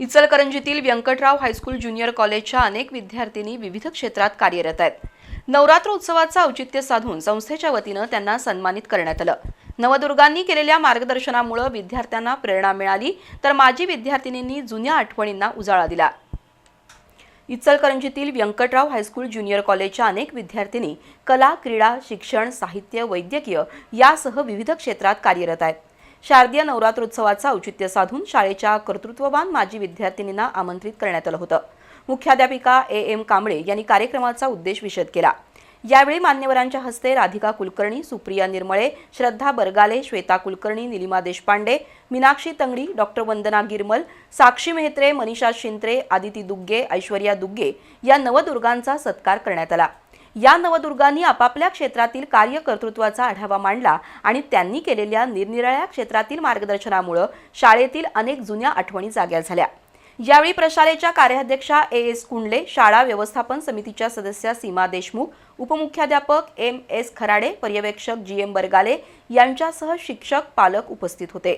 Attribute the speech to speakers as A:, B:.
A: इचलकरंजीतील Vyankatrao high school junior कॉलेजच्या अनेक विद्यार्थिनी विविध क्षेत्रात कार्यरत आहेत. नवरात्र उत्सवाचं औचित्य साधून संस्थेच्या वतीनं त्यांना सन्मानित करण्यात आलं. नवदुर्गांनी केलेल्या मार्गदर्शनामुळे विद्यार्थ्यांना प्रेरणा मिळाली तर माजी विद्यार्थिनींनी जुन्या आठवणींना उजाळा दिला. इचलकरंजीतील व्यंकटराव हायस्कूल ज्युनियर कॉलेजच्या अनेक विद्यार्थिनी कला क्रीडा शिक्षण साहित्य वैद्यकीय यासह विविध क्षेत्रात कार्यरत आहेत. शारदीय नवरात्रोत्सवाचं औचित्य साधून शाळेच्या कर्तृत्ववान माजी विद्यार्थिनींना आमंत्रित करण्यात आलं होतं. मुख्याध्यापिका ए एम कांबळे यांनी कार्यक्रमाचा उद्देश विशद केला. यावेळी मान्यवरांच्या हस्ते राधिका कुलकर्णी सुप्रिया निर्मळे श्रद्धा बरगाले श्वेता कुलकर्णी निलिमा देशपांडे मीनाक्षी तंगडी डॉक्टर वंदना गिरमल साक्षी मेहत्रे मनीषा शिंत्रे आदिती दुग्गे ऐश्वर्या दुग्गे या नवदुर्गांचा सत्कार करण्यात आला. या नवदुर्गांनी आपापल्या क्षेत्रातील कार्यकर्तृत्वाचा आढावा मांडला आणि त्यांनी केलेल्या निरनिराळ्या क्षेत्रातील मार्गदर्शनामुळं शाळेतील अनेक जुन्या आठवणी जाग्या झाल्या. यावेळी प्रशालेच्या कार्याध्यक्षा ए एस कुंडले शाळा व्यवस्थापन समितीच्या सदस्या सीमा देशमुख उपमुख्याध्यापक एम एस खराडे पर्यवेक्षक जी एम बरगाले यांच्यासह शिक्षक पालक उपस्थित होते.